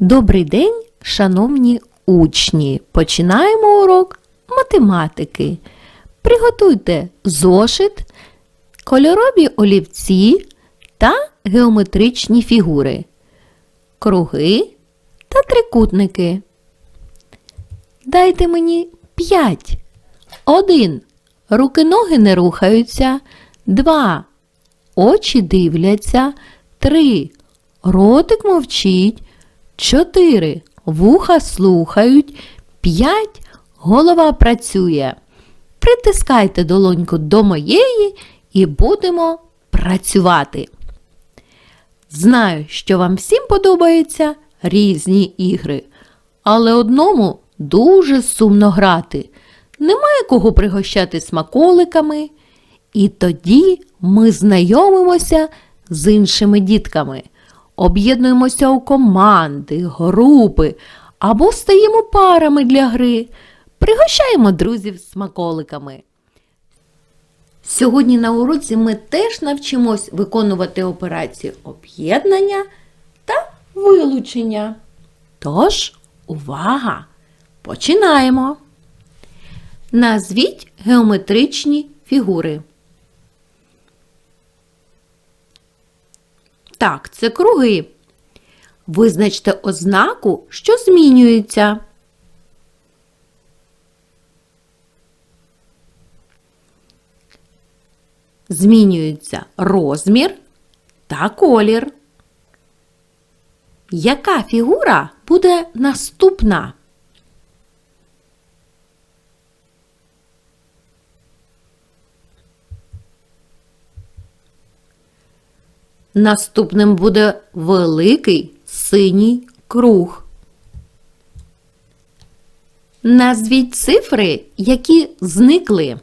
Добрий день, шановні учні! Починаємо урок математики. Приготуйте зошит, кольорові олівці та геометричні фігури, круги та трикутники. Дайте мені 5. 1. Руки ноги не рухаються. 2. Очі дивляться. 3. Ротик мовчить. 4. Вуха слухають. 5. Голова працює. Притискайте долоньку до моєї і будемо працювати. Знаю, що вам всім подобаються різні ігри, але одному дуже сумно грати. Немає кого пригощати смаколиками. І тоді ми знайомимося з іншими дітками, об'єднуємося у команди, групи або стаємо парами для гри, пригощаємо друзів смаколиками. Сьогодні на уроці ми теж навчимось виконувати операції об'єднання та вилучення. Тож, увага! Починаємо! Назвіть геометричні фігури. Так, це круги. Визначте ознаку, що змінюється. Змінюється розмір та колір. Яка фігура буде наступна? Наступним буде великий синій круг. Назвіть цифри, які зникли.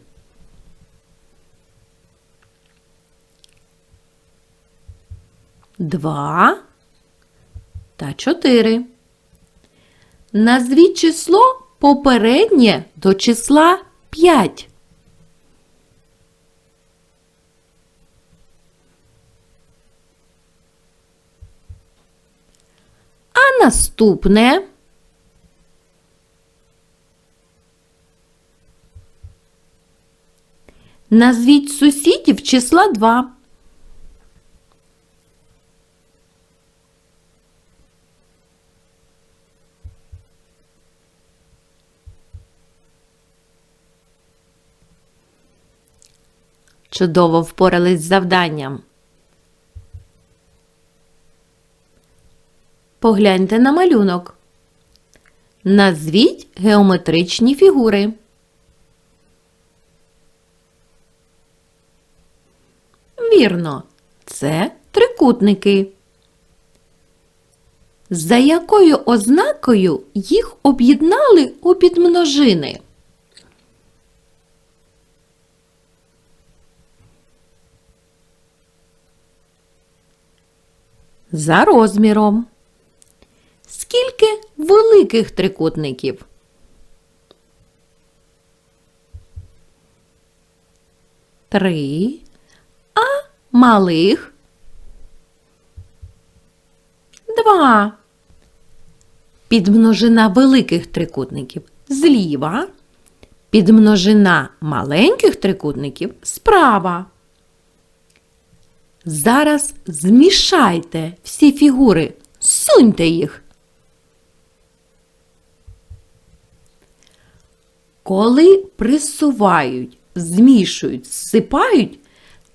Два та чотири. Назвіть число попереднє до числа п'ять. А наступне назвіть сусідів числа 2. Чудово впорались з завданням. Погляньте на малюнок. Назвіть геометричні фігури. Вірно, це трикутники. За якою ознакою їх об'єднали у підмножини? За розміром. Скільки великих трикутників? Три. А малих? Два. Підмножина великих трикутників зліва. Підмножина маленьких трикутників справа. Зараз змішайте всі фігури, суньте їх. Коли присувають, змішують, зсипають,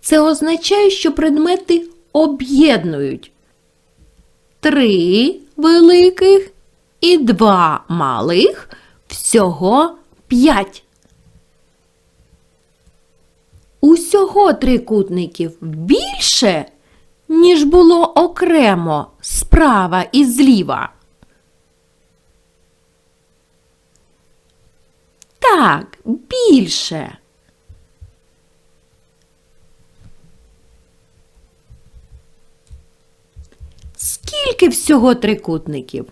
це означає, що предмети об'єднують три великих і два малих, всього п'ять. Усього трикутників більше, ніж було окремо справа і зліва. Так, більше. Скільки всього трикутників?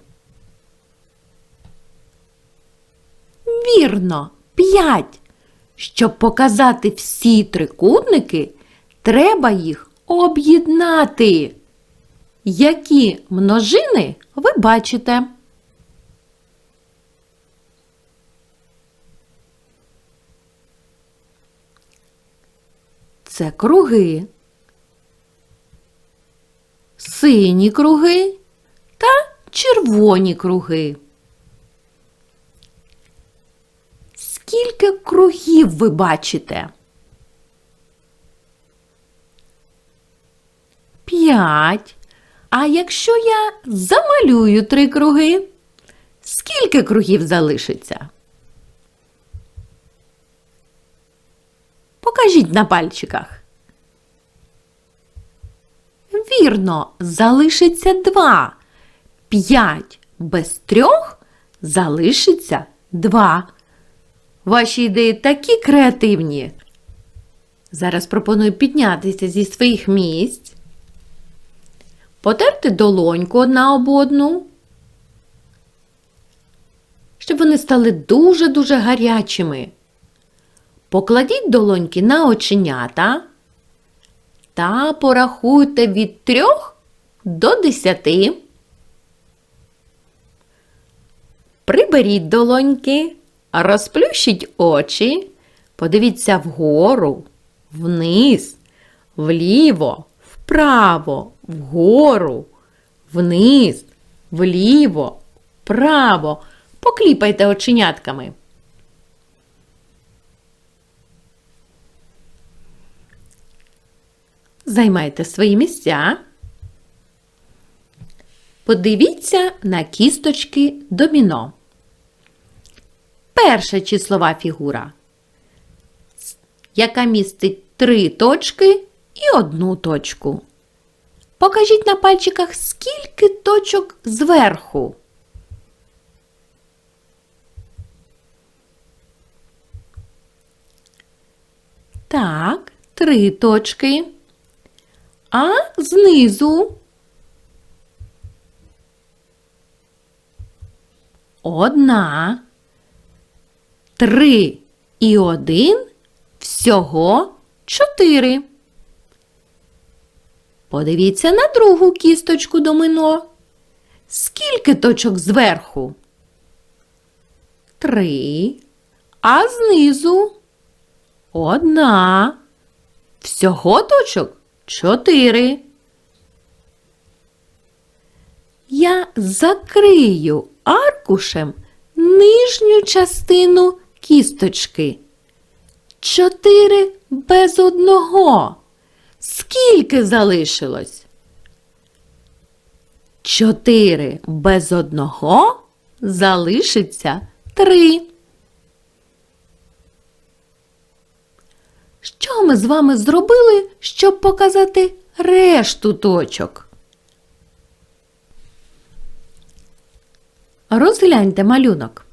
Вірно, п'ять. Щоб показати всі трикутники, треба їх об'єднати. які множини ви бачите. Це круги, сині круги та червоні круги. Скільки кругів ви бачите? П'ять. А якщо я замалюю три круги, скільки кругів залишиться? Покажіть на пальчиках. Вірно, залишиться два. П'ять без трьох залишиться два. Ваші ідеї такі креативні. Зараз пропоную піднятися зі своїх місць, потерти долоньку одна об одну, щоб вони стали дуже-дуже гарячими. Покладіть долоньки на оченята та порахуйте від трьох до десяти. Приберіть долоньки, розплющіть очі, подивіться вгору, вниз, вліво, вправо, вгору, вниз, вліво, вправо. Покліпайте оченятками. Займайте свої місця. Подивіться на кісточки доміно. Перша числова фігура, яка містить три точки і одну точку. Покажіть на пальчиках, скільки точок зверху. Так, три точки. А знизу одна, три і один всього чотири. Подивіться на другу кісточку домино. Скільки точок зверху? Три, а знизу одна. Всього точок чотири. Я закрию аркушем нижню частину кісточки. Чотири без одного. Скільки залишилось? Чотири без одного залишиться три. Що ми з вами зробили, щоб показати решту точок? Розгляньте малюнок.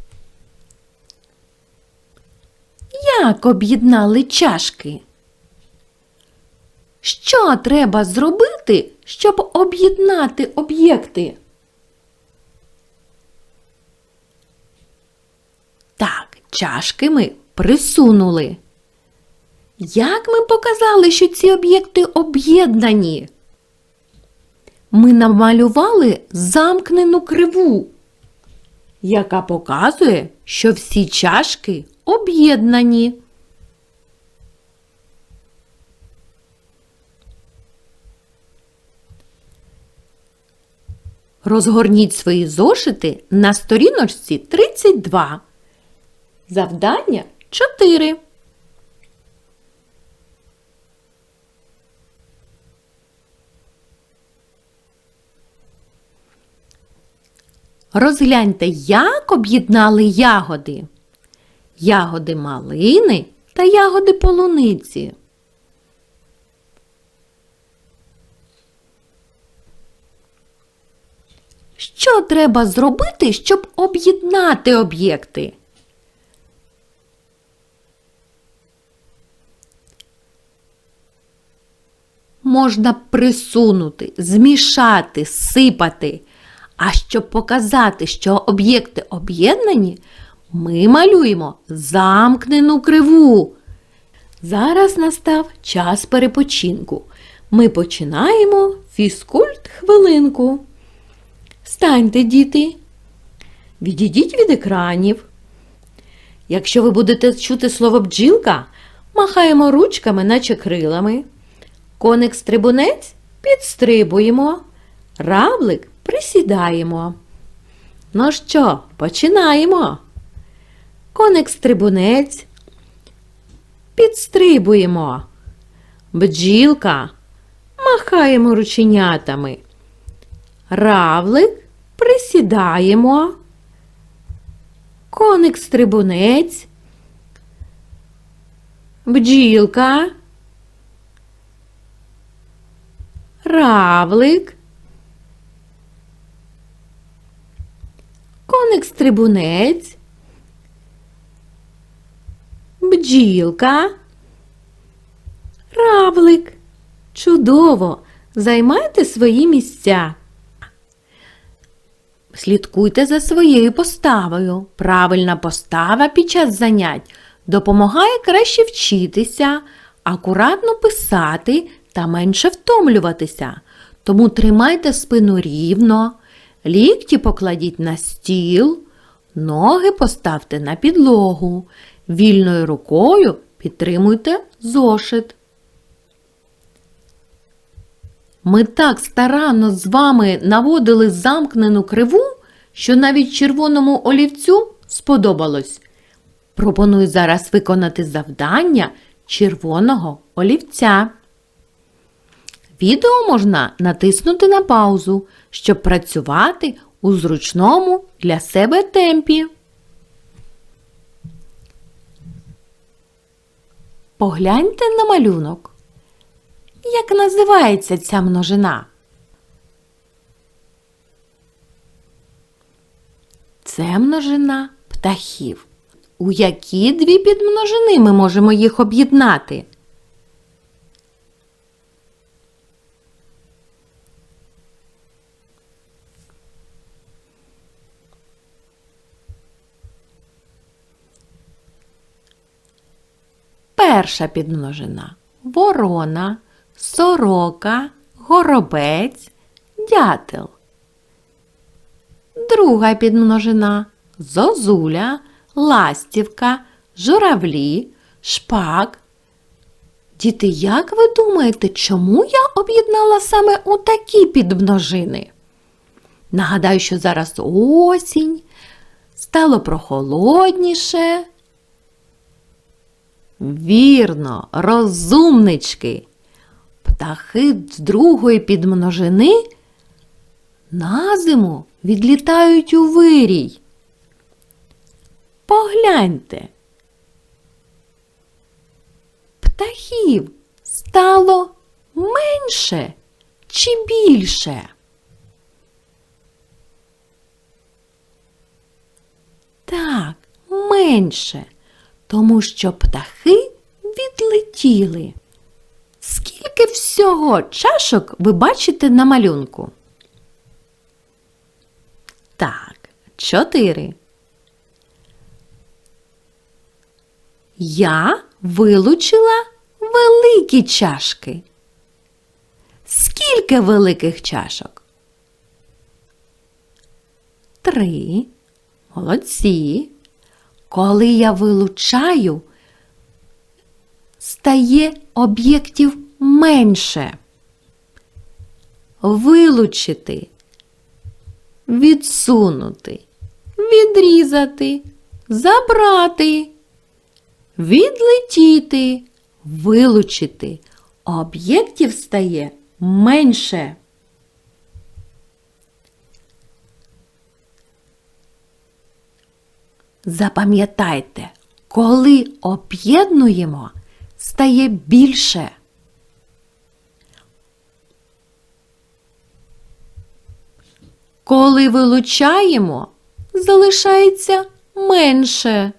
Як об'єднали чашки? Що треба зробити, щоб об'єднати об'єкти? Так, чашки ми присунули. Як ми показали, що ці об'єкти об'єднані? Ми намалювали замкнену криву, яка показує, що всі чашки об'єднані. Розгорніть свої зошити на сторіночці 32. Завдання 4. Розгляньте, як об'єднали ягоди. Ягоди малини та ягоди полуниці. Що треба зробити, щоб об'єднати об'єкти? Можна присунути, змішати, сипати. А щоб показати, що об'єкти об'єднані, ми малюємо замкнену криву. Зараз настав час перепочинку. Ми починаємо фізкульт хвилинку. Станьте, діти. Відійдіть від екранів. Якщо ви будете чути слово бджілка, махаємо ручками, наче крилами. Коник-стрибунець підстрибуємо. Равлик присідаємо. Ну що, починаємо. Коник-стрибунець. Підстрибуємо. Бджілка. Махаємо рученятами. Равлик присідаємо. Коник-стрибунець. Бджілка. Равлик. Коник-стрибунець. Бджілка. Равлик. Чудово! Займайте свої місця. Слідкуйте за своєю поставою. Правильна постава під час занять допомагає краще вчитися, акуратно писати та менше втомлюватися. Тому тримайте спину рівно, лікті покладіть на стіл, ноги поставте на підлогу, вільною рукою підтримуйте зошит. Ми так старанно з вами наводили замкнену криву, що навіть червоному олівцю сподобалось. Пропоную зараз виконати завдання червоного олівця. Відео можна натиснути на паузу, щоб працювати у зручному для себе темпі. Погляньте на малюнок. Як називається ця множина? Це множина птахів. У які дві підмножини ми можемо їх об'єднати? Перша підмножина ворона, сорока, горобець, дятел. Друга підмножина зозуля, ластівка, журавлі, шпак. Діти, як ви думаєте, чому я об'єднала саме у такі підмножини? Нагадаю, що зараз осінь, стало прохолодніше. Вірно, розумнички. Птахи з другої підмножини на зиму відлітають у вирій. Погляньте. Птахів стало менше чи більше? Так, менше, тому що птахи відлетіли. Скільки всього чашок ви бачите на малюнку? Так, чотири. Я вилучила великі чашки. Скільки великих чашок? Три. Молодці. Коли я вилучаю, стає об'єктів менше. Вилучити, відсунути, відрізати, забрати, відлетіти, вилучити. Об'єктів стає менше. Запам'ятайте, коли об'єднуємо, стає більше. Коли вилучаємо, залишається менше.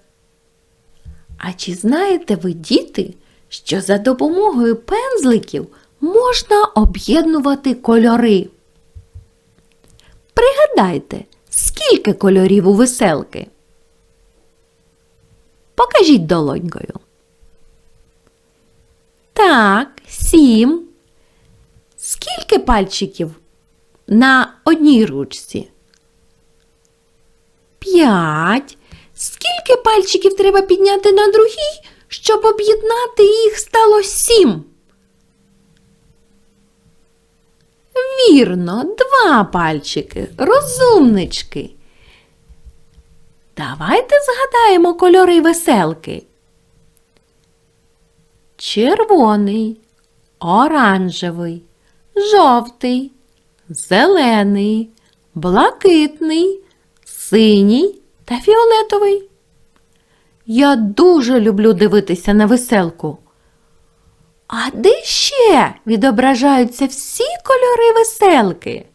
А чи знаєте ви, діти, що за допомогою пензликів можна об'єднувати кольори? Пригадайте, скільки кольорів у веселки? Покажіть долонькою. Так, сім. Скільки пальчиків на одній ручці? П'ять. Скільки пальчиків треба підняти на другій, щоб об'єднати їх стало сім? Вірно, два пальчики, розумнички. Давайте згадаємо кольори веселки. Червоний, оранжевий, жовтий, зелений, блакитний, синій та фіолетовий. Я дуже люблю дивитися на веселку. А де ще відображаються всі кольори веселки?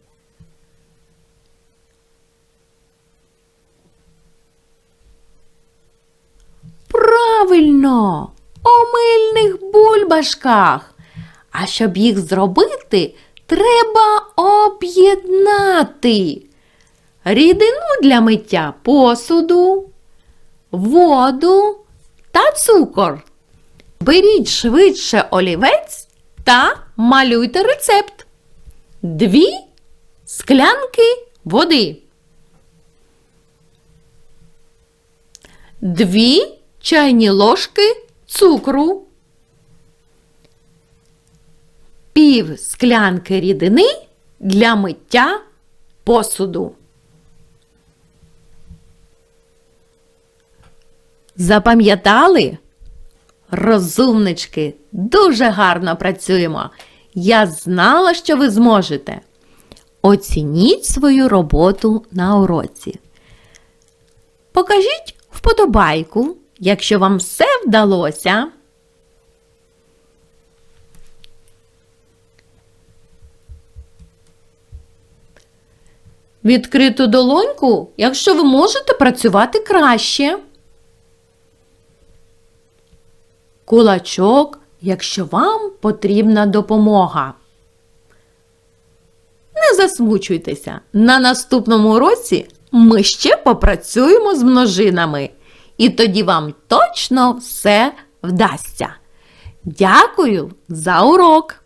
Правильно, у мильних бульбашках. А щоб їх зробити, треба об'єднати рідину для миття посуду, воду та цукор. Беріть швидше олівець та малюйте рецепт. Дві склянки води. Дві чайні ложки цукру. Пів склянки рідини для миття посуду. Запам'ятали? Розумнички, дуже гарно працюємо. Я знала, що ви зможете. Оцініть свою роботу на уроці. Покажіть вподобайку, якщо вам все вдалося. Відкриту долоньку, якщо ви можете працювати краще. Кулачок, якщо вам потрібна допомога. Не засмучуйтеся. На наступному уроці ми ще попрацюємо з множинами. І тоді вам точно все вдасться. Дякую за урок!